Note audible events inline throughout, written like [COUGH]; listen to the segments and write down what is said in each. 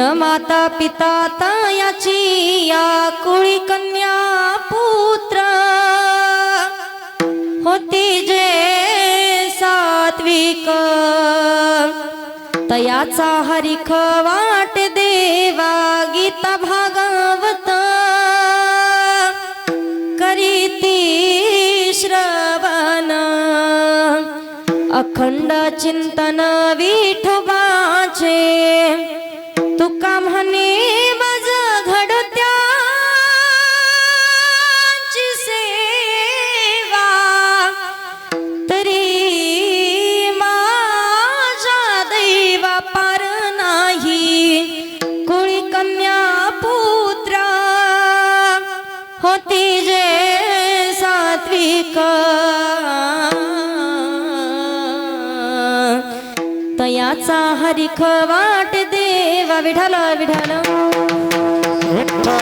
माता पिता तायाची या कुळी कन्या पुत्र. होती जे सात्विक तयाचा हरिख वाट देवा गीता भागवत. करीती श्रवण अखंड चिंतन वीट तयाचा हरिख वाट देवा विठाल विठाल विठाल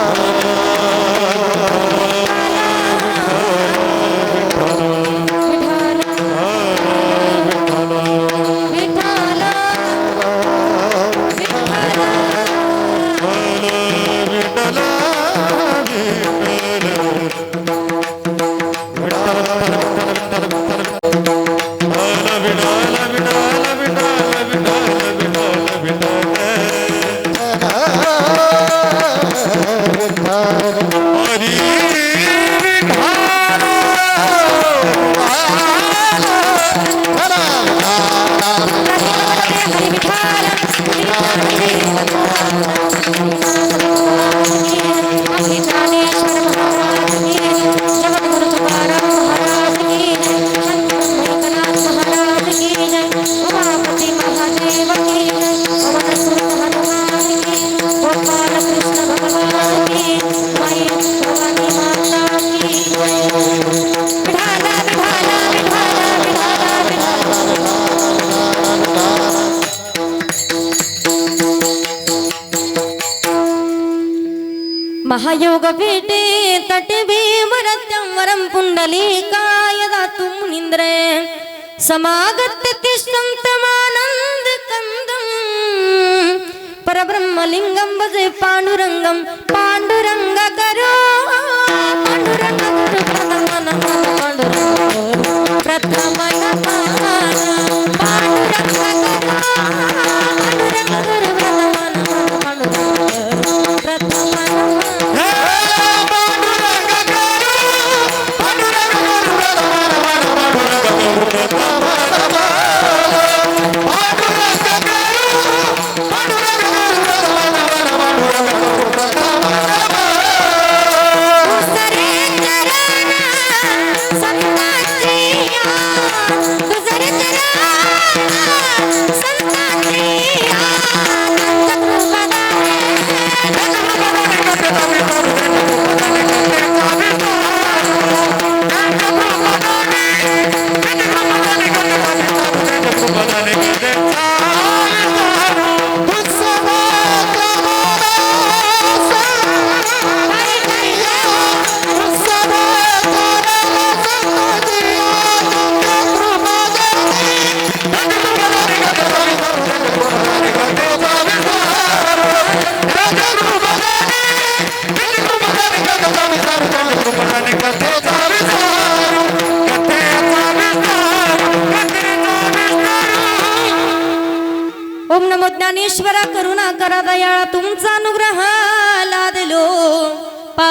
महायोग भेटे तटे भीमरत्यं वरं पुण्डलीकाय दातुं निन्द्रे समागत्य तिष्ठं तमानन्दकन्दम् परब्रह्मलिङ्गं भजे पाण्डुरङ्गं पाण्डुरङ्ग करो। पाण्डुरङ्ग प्रथम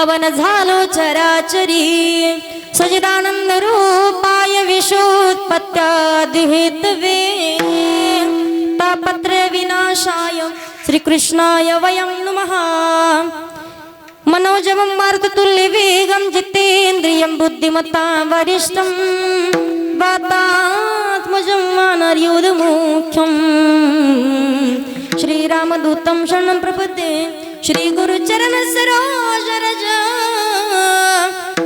पावन झालो चराचरी. सजिदानंद रूपाय विशोत्पत्यादिहितवे तापत्र विनाशाय श्रीकृष्णाय वयं नुमः. मनोजवं मारुततुल्यवेगं जितेन्द्रियं बुद्धिमत्ता वरिष्ठं. वातात्मजं वानर्योधमुख्यं. श्रीरामदूतं शरणं प्रपद्ये. श्रीगुरुचरणसरोजरज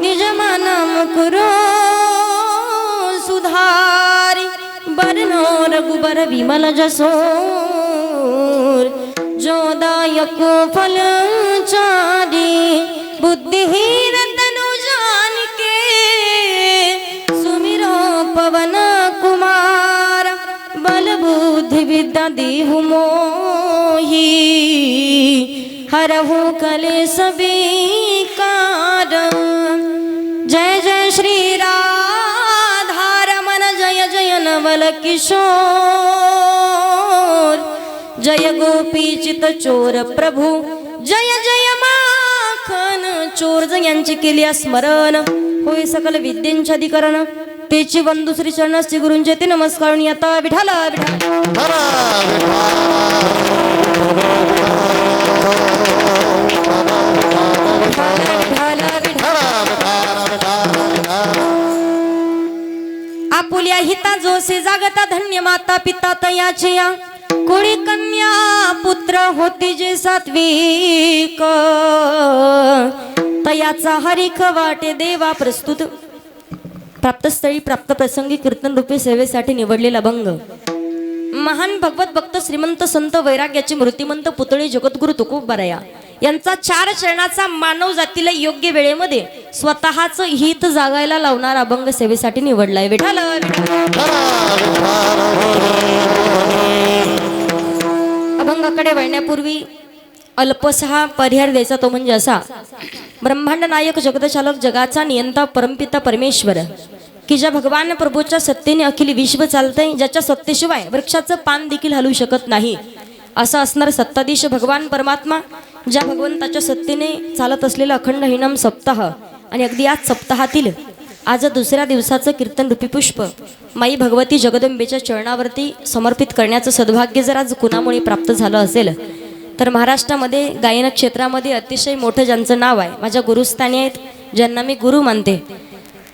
निजमानं कुरु सुधारि बरनो रघुबर विमल जसोर जोदायक फल चारी बुद्धिहीन तनु जान के सुमिरो पवन कुमार बल बुद्धि विद्या देहु मोही। हरहु कले बेकार जय जय श्री राधारमन जय जय नवल किशोर। जय गोपी चित चोर प्रभू। जय जय माखन चोर यांची केली स्मरण। होय सकल विद्येंचे अधिकरण। तेची बंधू श्री चरण गुरुंचे ते नमस्कार आता विठाला विठाला। आपुल्या हिता जोसे जागता धन्य माता पिता तयाचे या कोळी कन्या पुत्र होती जे सात्विक. तयाचा हरिख वाटे देवा प्रस्तुत. प्राप्तस्थळी प्राप्त प्रसंगी कीर्तन रूपे सेवेसाठी निवडलेला भंग महान भगवत भक्त श्रीमंत संत वैराग्याचे मूर्तिमंत पुतळे जगद्गुरु तुकोबराया. यांचा चार चरणाचा मानव जातीला योग्य वेळेमध्ये स्वतःच हित जागायला लावणार अभंग सेवेसाठी निवडलाय. विठाल अभंगाकडे वळण्यापूर्वी अल्पसहा परिहार द्यायचा तो म्हणजे असा ब्रह्मांड नायक जगदचालक जगाचा नियंता परमपिता परमेश्वर की ज्या भगवान प्रभूच्या सत्तेने अखिल विश्व चालतंय ज्याच्या सत्तेशिवाय वृक्षाचं पान देखील हलू शकत नाही असं असणार सत्ताधीश भगवान परमात्मा ज्या भगवंताच्या सत्तेने चालत असलेला अखंड हिनाम सप्ताह आणि अगदी आज सप्ताहातील आज दुसऱ्या दिवसाचं कीर्तन रुपीपुष्प माई भगवती जगदंबेच्या चरणावरती समर्पित करण्याचं सद्भाग्य जर आज कुणामुळे प्राप्त झालं असेल तर महाराष्ट्रामध्ये गायन क्षेत्रामध्ये अतिशय मोठं ज्यांचं नाव आहे माझ्या गुरुस्थानी आहेत ज्यांना मी गुरु मानते.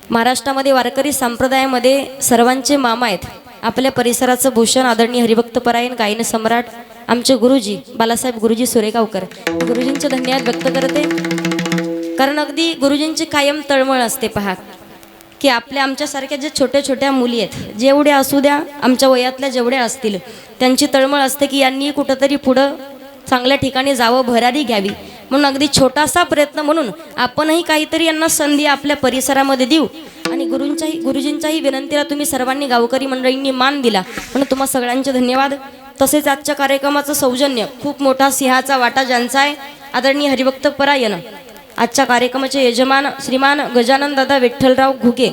महाराष्ट्रामध्ये वारकरी संप्रदायामध्ये सर्वांचे मामा आहेत. आपल्या परिसराचं भूषण आदरणीय हरिभक्त परायण गायन सम्राट आमचे गुरुजी बालासाहेब गुरुजी सुरेगावकर. गुरुजींचे धन्यवाद व्यक्त करते. कारण अगदी गुरुजींची कायम तळमळ असते पहा की आपल्या आमच्यासारख्या जे छोट्या छोट्या मुली आहेत जेवढ्या असू द्या आमच्या वयातल्या जेवढ्या असतील त्यांची तळमळ असते की यांनी कुठंतरी पुढं चांगल्या ठिकाणी जावं भरारी घ्यावी. म्हणून अगदी छोटासा प्रयत्न म्हणून आपणही काहीतरी यांना संधी आपल्या परिसरामध्ये देऊ. आणि गुरूंच्याही गुरुजींच्याही विनंतीला तुम्ही सर्वांनी गावकरी मंडळींनी मान दिला. म्हणून तुम्हा सगळ्यांचे धन्यवाद. तसेच आजच्या कार्यक्रमाचं सौजन्य खूप मोठा सिंहाचा वाटा ज्यांचा आहे आदरणीय हरिभक्त परायण. आजच्या कार्यक्रमाचे यजमान श्रीमान गजानन दादा विठ्ठलराव घुगे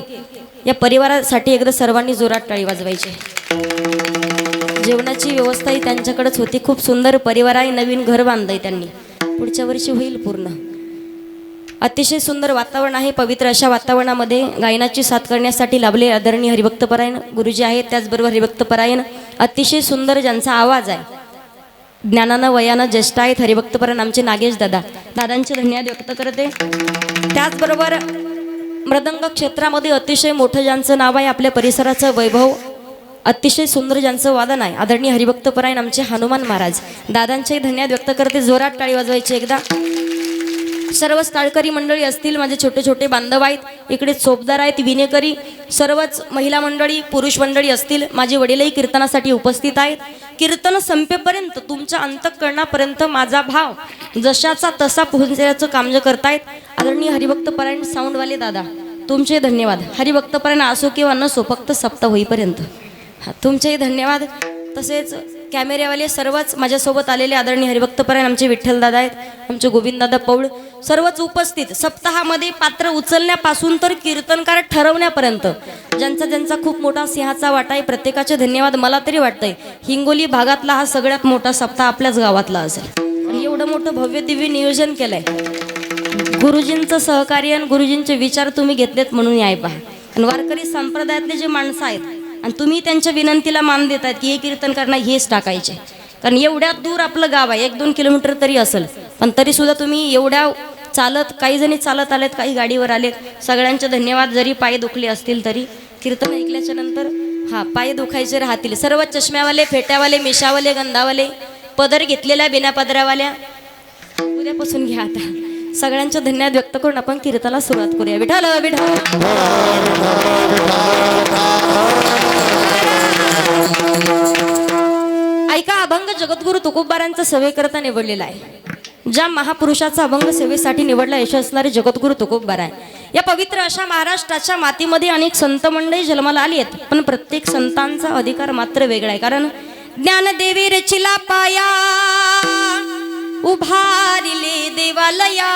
या परिवारासाठी एकदा सर्वांनी जोरात टाळी वाजवायची. जेवणाची व्यवस्थाही त्यांच्याकडेच होती. खूप सुंदर परिवार आहे. नवीन घर बांधलंय त्यांनी. पुढच्या वर्षी होईल पूर्ण. अतिशय सुंदर वातावरण आहे पवित्र अशा वातावरणामध्ये गायनाची साथ करण्यासाठी लाभले आदरणीय हरिभक्तपरायण गुरुजी आहेत त्याचबरोबर हरिभक्तपरायण अतिशय सुंदर ज्यांचा आवाज आहे. ज्ञानानं वयानं ज्येष्ठ आहेत हरिभक्तपरायण आमचे नागेश दादा. दादांचे धन्यवाद व्यक्त करते. त्याचबरोबर मृदंग क्षेत्रामध्ये अतिशय मोठं ज्यांचं नाव आहे आपल्या परिसराचं वैभव अतिशय सुंदर ज्यांचं वादन आहे. आदरणीय हरिभक्तपरायण आमचे हनुमान महाराज. दादांचे धन्यवाद व्यक्त करते. जोरात टाळी वाजवायची एकदा. सर्व स्थळकरी मंडळी असतील माझे छोटे छोटे बांधव आहेत इकडे चोपदार आहेत विनेकरी सर्वच महिला मंडळी पुरुष मंडळी असतील माझे वडीलही कीर्तनासाठी उपस्थित आहेत. कीर्तन संपेपर्यंत तुमच्या अंतकरणापर्यंत माझा भाव जशाचा तसा पोहोचण्याचं काम जे करतायत. आदरणीय हरिभक्तपरायण साऊंडवाले दादा तुमचे धन्यवाद. हरिभक्तपरायण असो किंवा नसो फक्त सप्ताह होईपर्यंत. हा तुमचेही धन्यवाद. तसेच कॅमेऱ्यावाले सर्वच माझ्यासोबत आलेले आदरणीय हरिभक्तपरायण आमचे विठ्ठलदादा आहेत आमचे गोविंददादा पौळ सर्वच उपस्थित. सप्ताहामध्ये पात्र उचलण्यापासून तर कीर्तनकार ठरवण्यापर्यंत. ज्यांचा ज्यांचा खूप मोठा सिंहाचा वाटा आहे प्रत्येकाचे धन्यवाद मला तरी वाटतंय. हिंगोली भागातला हा सगळ्यात मोठा सप्ताह आपल्याच गावातला असेल. एवढं मोठं भव्य दिव्य नियोजन केलंय. गुरुजींचं सहकार्य आणि गुरुजींचे विचार तुम्ही घेतलेत म्हणून याय पहा. वारकरी संप्रदायातले जे माणसं आहेत आणि तुम्ही त्यांच्या विनंतीला मान देतात की हे कीर्तन करणं हेच टाकायचे. कारण एवढ्या दूर आपलं गाव आहे एक दोन किलोमीटर तरी असेल. पण तरीसुद्धा तुम्ही एवढ्या चालत काही जणी चालत आलेत काही गाडीवर आलेत. सगळ्यांचे धन्यवाद. जरी पाय दुखले असतील तरी कीर्तन ऐकल्याच्या नंतर हा पाय दुखायचे राहतील. सर्व चष्म्यावाले फेट्यावाले मिशावाले गंधावाले पदर घेतलेल्या बिना पदरावाल्या. उद्यापासून घ्या आता. सगळ्यांच्या धन्यवाद व्यक्त करून आपण कीर्तनाला सुरुवात करूया. विठाल विठाल. ऐका अभंग जगद्गुरु तुकोबारांचा सेवेकरता निवडलेला आहे. ज्या महापुरुषाचा अभंग सेवेसाठी निवडला यश असणारे जगद्गुरु तुकोबार आहे या पवित्र अशा महाराष्ट्राच्या मातीमध्ये अनेक संत मंडळी जन्माला आली आहेत पण प्रत्येक संतांचा अधिकार मात्र वेगळा आहे. कारण ज्ञानदेवी रचिला पाया उभारिले देवालया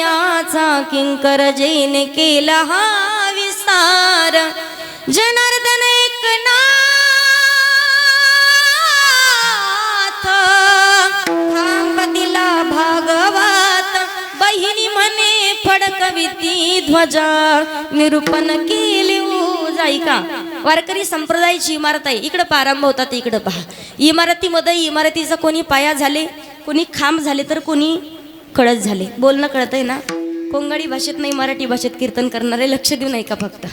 नामातयाचा किंकर जैन केला हा विस्तार जनार्दन एकनाथ. खांब भागवत. बहिणी म्हणे फडकविती ध्वजा. निरूपण केली जाई का वारकरी संप्रदायाची इमारत आहे. इकडं प्रारंभ होतात इकडं पहा. इमारतीमध्ये इमारतीचा कोणी पाया झाले कोणी खांब झाले तर कोणी कळत झाले. बोलणं कळत आहे ना? कोंगडी भाषेत नाही मराठी भाषेत कीर्तन करणारे लक्ष देऊ नाही का फक्त?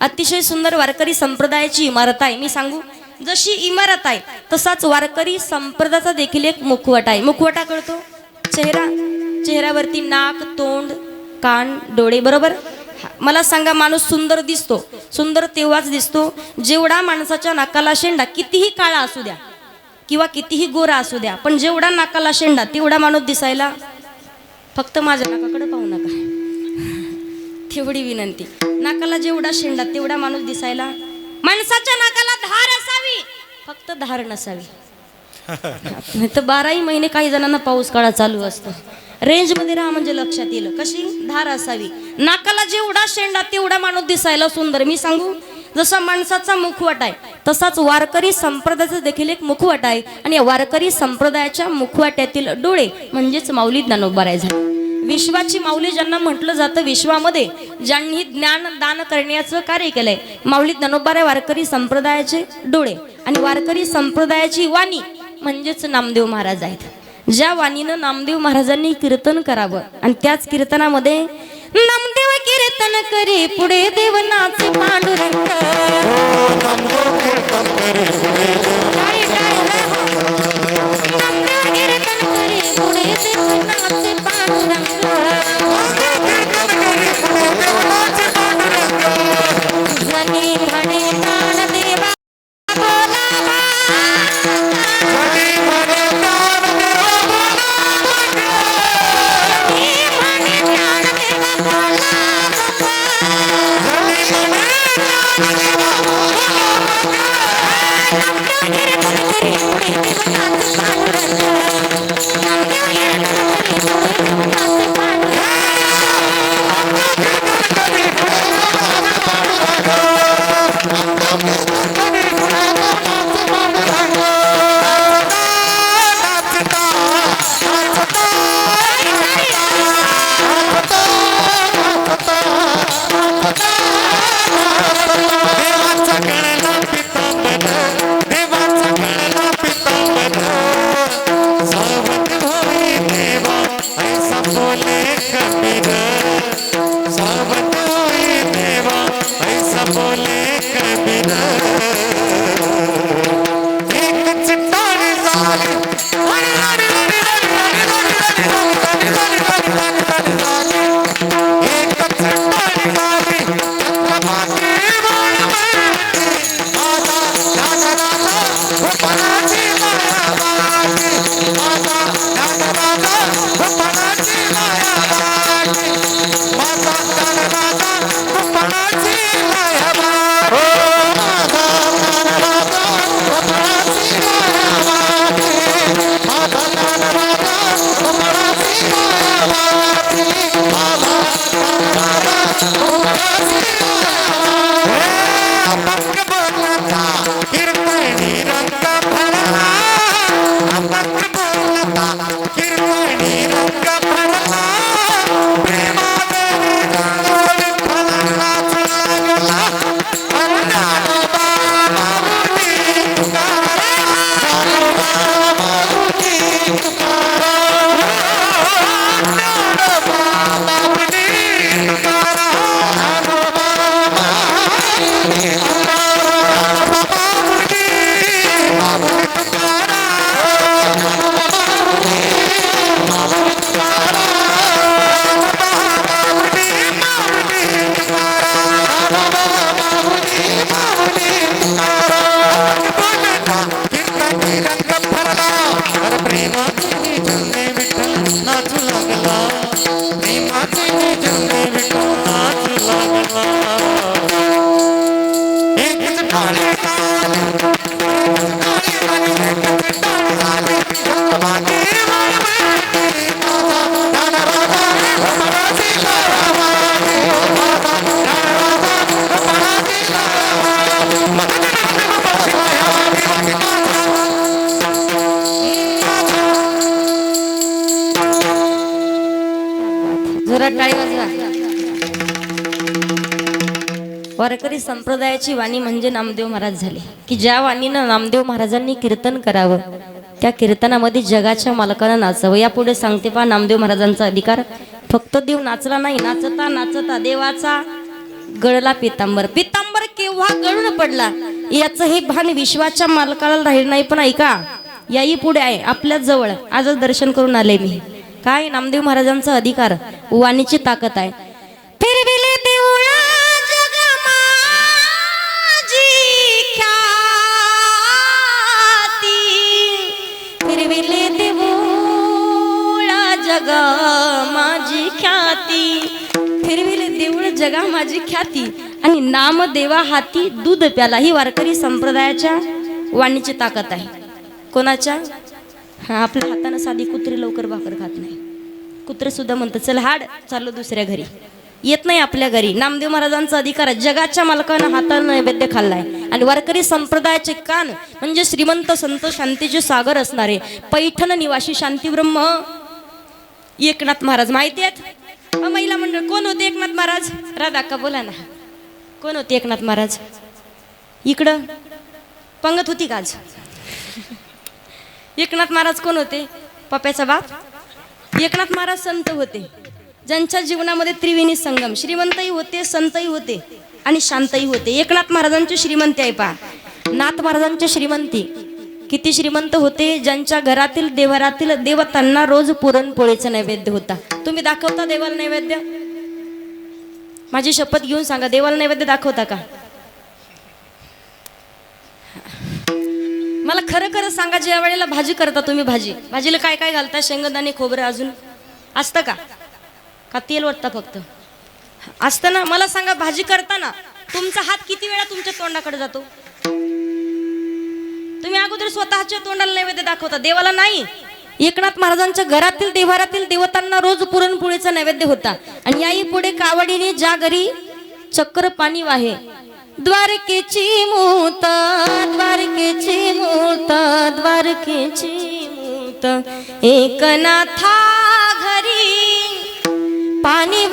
अतिशय सुंदर वारकरी संप्रदायाची इमारत आहे. मी सांगू जशी इमारत आहे तसाच वारकरी संप्रदायाचा देखील एक मुखवट आहे. मुखवटा कळतो? चेहरा चेहऱ्यावरती नाक तोंड कान डोळे बरोबर? मला सांगा माणूस सुंदर दिसतो. सुंदर तेव्हाच दिसतो जेवढा माणसाच्या नाकाला शेंडा कितीही काळा असू द्या किंवा कितीही गोरा असू द्या पण जेवढा नाकाला शेंडा तेवढा माणूस दिसायला फक्त माझ्या नाकाकडे पाहू नका. तेवढी विनंती. नाकाला जेवढा शेंडा तेवढा माणूस दिसायला माणसाच्या नाकाला धार असावी. फक्त धार नसावी. [LAUGHS] नाही तर बाराही महिने काही जणांना पाऊस काळा चालू असतो. रेंजमध्ये राहा म्हणजे लक्षात येईल. कशी? धार असावी. नाकाला जेवढा शेंडा तेवढा माणूस दिसायला सुंदर. मी सांगू? जसा माणसाचा मुखवट आहे तसाच वारकरी संप्रदायाचा देखील एक मुखवट आहे. आणि या वारकरी संप्रदायाच्या मुखवाट्यातील डोळे म्हणजेच माऊली ज्ञानोबाराय झाले. विश्वाची माऊली ज्यांना म्हटलं जातं विश्वामध्ये ज्यांनी ज्ञान दान करण्याचं कार्य केलंय. माऊली ज्ञानोबाराय वारकरी संप्रदायाचे डोळे आणि वारकरी संप्रदायाची वाणी म्हणजेच नामदेव महाराज आहेत. ज्या वाणीनं नामदेव महाराजांनी कीर्तन करावं आणि त्याच कीर्तनामध्ये नामदेव कीर्तन करे पुढे देव नाचे पांडुरंग Ay, qué. वारकरी संप्रदायाची वाणी म्हणजे नामदेव महाराज झाले. की ज्या वाणीनं नामदेव महाराजांनी कीर्तन करावं त्या कीर्तनामध्ये जगाच्या मालकानं नाचावं. यापुढे सांगते पहा नामदेव महाराजांचा अधिकार फक्त देव नाचला नाही. नाचता नाचता देवाचा गळला पितांबर. पितांबर केव्हा गळून पडला? याचं हे भान विश्वाच्या मालकाला राहील नाही. पण ऐका याही पुढे आहे आपल्या जवळ. आजच दर्शन करून आले मी. काय? नामदेव महाराजांचा अधिकार वाणीची ताकद आहे. माझी ख्याती. फिरविले देऊळ जगा माझी ख्याती. आणि नाम देवा हाती दूध प्याला. ही वारकरी संप्रदायाच्या वाणीची ताकद आहे. कोणाच्या? हा आपल्या हातानं साधी कुत्री लवकर भाकर खात नाही. कुत्रे सुद्धा म्हणतात चल हाड चाललो दुसऱ्या घरी. येत नाही आपल्या घरी. नामदेव महाराजांचा अधिकार आहे. जगाच्या मालकानं हातानं नैवेद्य खाल्लाय. आणि वारकरी संप्रदायाचे कान म्हणजे श्रीमंत संत शांतीचे सागर असणारे पैठण निवासी शांतीब्रह्म एकनाथ महाराज माहिती आहेत? महिला मंडळ कोण होते एकनाथ महाराज? राधा का बोला ना. कोण होते एकनाथ महाराज? इकडं. पंगत होती का आज? एकनाथ महाराज कोण होते? पप्याचा बाप? एकनाथ महाराज संत होते. ज्यांच्या जीवनामध्ये त्रिवेणी संगम श्रीमंतही होते संतही होते आणि शांतही होते. एकनाथ महाराजांची श्रीमंती आहे पा नाथ महाराजांची श्रीमंती. किती श्रीमंत होते ज्यांच्या घरातील देवरातील देवतांना रोज पुरणपोळीचा नैवेद्य होता. तुम्ही दाखवता देवाला नैवेद्य? माझी शपथ घेऊन सांगा देवाला नैवेद्य दाखवता का? मला खरं खरं सांगा ज्या वेळेला भाजी करता तुम्ही भाजी. भाजीला काय काय घालता? शेंगदाणे खोबरं अजून? असतं का? का तेल वाटतं फक्त? असतं ना? मला सांगा भाजी करताना तुमचा हात किती वेळा तुमच्या तोंडाकडे जातो? तुम्ही अगोदर स्वतःच्या तोंडाला नैवेद्य दाखवता देवाला नाही. एकनाथ महाराजांच्या घरातील देवारातील देवतांना रोज पुरणपोळीचा नैवेद्य होता. आणि याही पुढे कावडीने ज्या घरी चक्र पाणी वाहे द्वारकेची मूत द्वारकेची मूत द्वारकेची मूत. एकनाथा घरी पाणी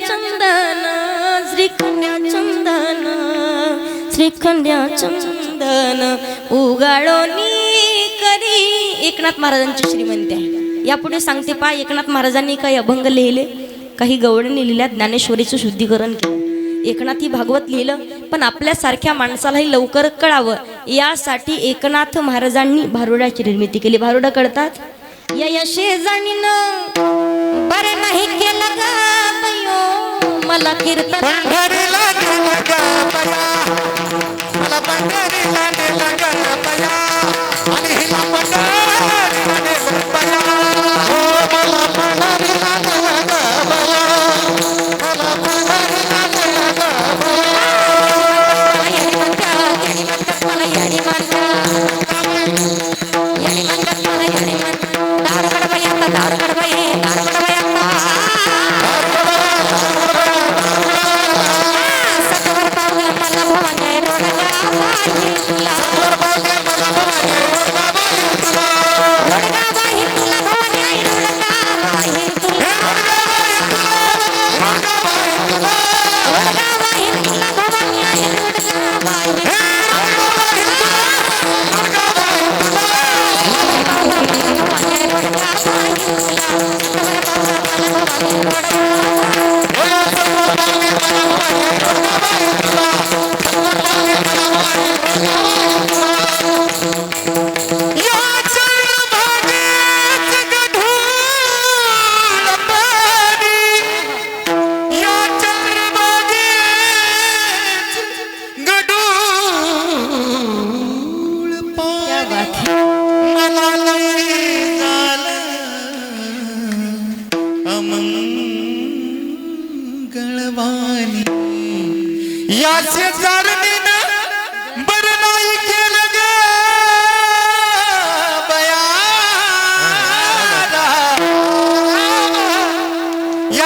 चंदन श्रीखंड्या चंदन श्रीखंड्या चंदन उगाळोनी करी. एकनाथ महाराजांची श्रीमंती आहे. यापुढे सांगते पा एकनाथ महाराजांनी काही अभंग लिहिले काही गवळणी लिहिल्या ज्ञानेश्वरीचं शुद्धीकरण केलं. एकनाथी भागवत लिहिलं पण आपल्यासारख्या माणसालाही लवकर कळावं. यासाठी एकनाथ महाराजांनी भारुडाची निर्मिती केली. भारुडा कळतात? या यशे जाणीनं बरं नाही केलं मला कीर्तन. पंढरीला गेला ग मला पंढरीला नेला ग आणि हिला पंढरी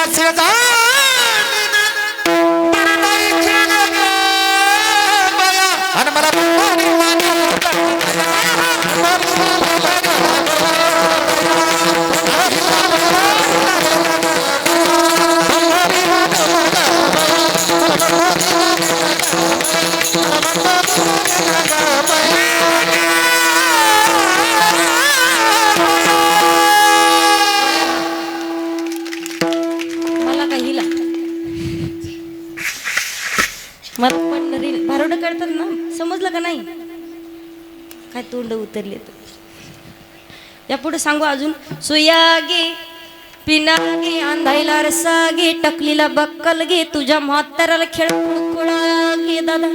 या शेजारणीनं काय तोंड उतरले या पुढे सांगू अजून. सुया गे पिना गे अंधाईला रसा गे टकलीला बक्कल गे तुझ्या म्हाताराला खेळ गे दादा.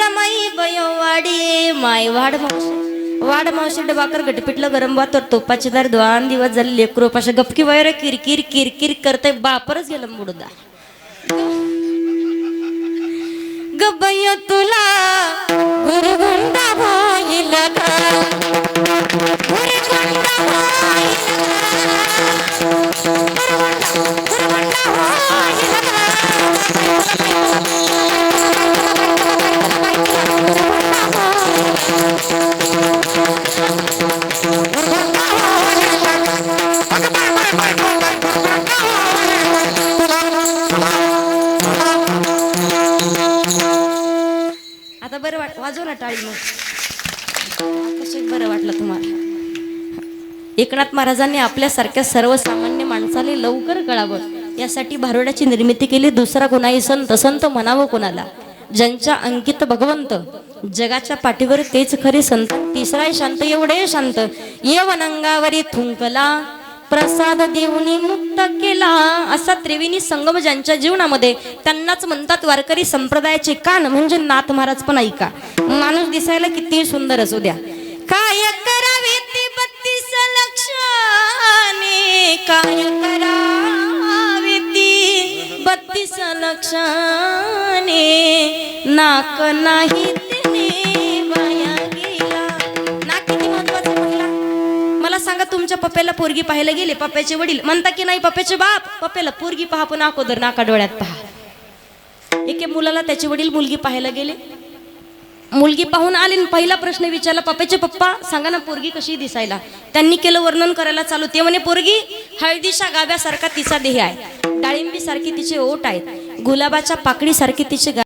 रमाई बयवाडी माय वाड मावशी. वाड मावशी डबाकर गटपिटलं गरम वातर तोपाचे दार दोन दिवस झाले लेकरो पाशा गपकी वगैरे किरकिर किरकिर करतय बापरच गेलं मुडदा. गबय तुला गुरुगुंडा होईल का गुरगुंडा होईल आता. एकनाथ महाराजांनी आपल्यासारख्या सर्वसामान्य माणसाला लवकर कळावं. यासाठी भारुडाची निर्मिती केली दुसरा कोणाही संत संत म्हणावं कोणाला. ज्यांच्या अंकित भगवंत जगाच्या पाठीवर तेच खरे संत. तिसरा शांत एवढे शांत. येवनंगावरी थुंकला प्रसाद देऊनी मुक्त केला. असा त्रिवेणी संगम ज्यांच्या जीवनामध्ये त्यांनाच म्हणतात वारकरी संप्रदायाचे कान. म्हणजे नाथ महाराज पण ऐका. माणूस दिसायला किती सुंदर असू द्या. काय काय करावे ती? बत्तीस लक्षाने. नाक नाही मला सांगा तुमच्या पप्प्याला पोरगी पाहायला गेले पप्प्याचे वडील? म्हणता की नाही पप्प्याचे बाप? पप्प्याला पोरगी पहा पण अगोदर नाका डोळ्यात पहा. एके मुलाला त्याचे वडील मुलगी पाहायला गेले. मुलगी पाहून आले आणि पहिला प्रश्न विचारला पप्प्याचे पप्पा सांगा ना पोरगी कशी दिसायला? त्यांनी केलं वर्णन करायला चालू. ते म्हणे पोरगी हळदीच्या गाव्यासारखा तिचा देह आहे. डाळिंबी सारखी तिचे ओट आहेत. गुलाबाच्या पाकळीसारखी तिचे गा